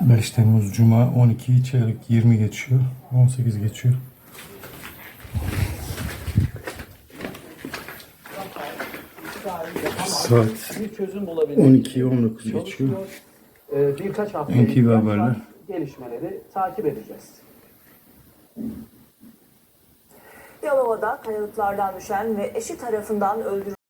5 Temmuz Cuma 12 çeyrek 20 geçiyor. 18 geçiyor. Saat 12 19 geçiyor. Birkaç hafta NTV ihtiyaç haberler. gelişmeleri takip edeceğiz. Yalova'da kayalıklardan düşen ve eşi tarafından öldürülen